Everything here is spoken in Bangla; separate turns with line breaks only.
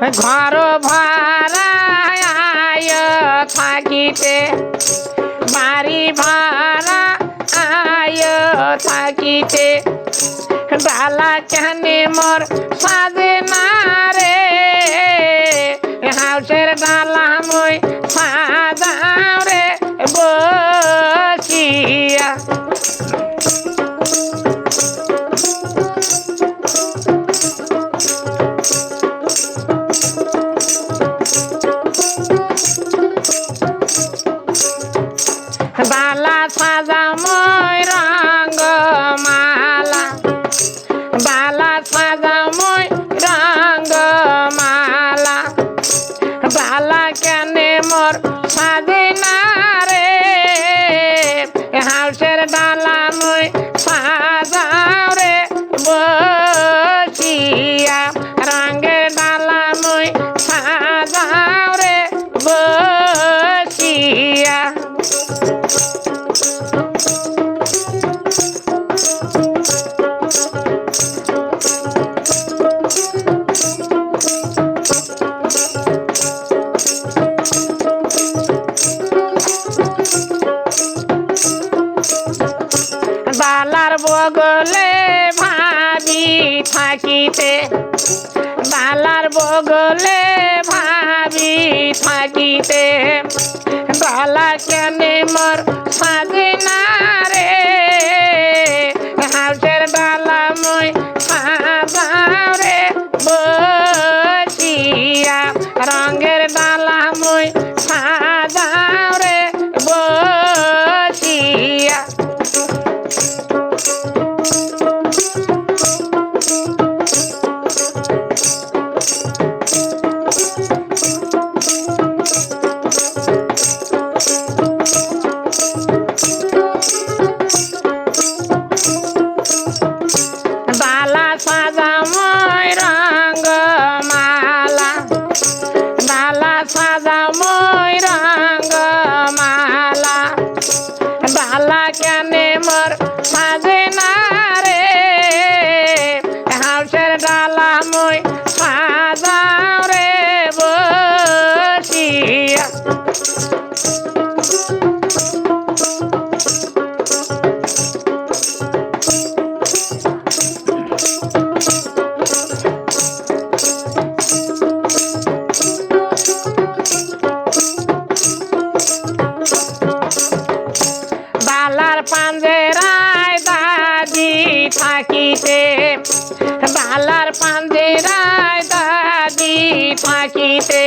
ঘর ভাড়ায় থাকিতে, বাড়ি ভাড়া আয় থাকিতে। ডালা কেনে মোর সাজে না রে, হাউসের ডালা মই সাজা মই মালা বালা সাজা বালার বগলে ভাবি থাকিতে। বালার বগলে ভাবি থাকিতে। বালা কেন মোর সাজে বালা কেনে থাকিতে। বালার পাঞ্জেরায় দাদি পাখিতে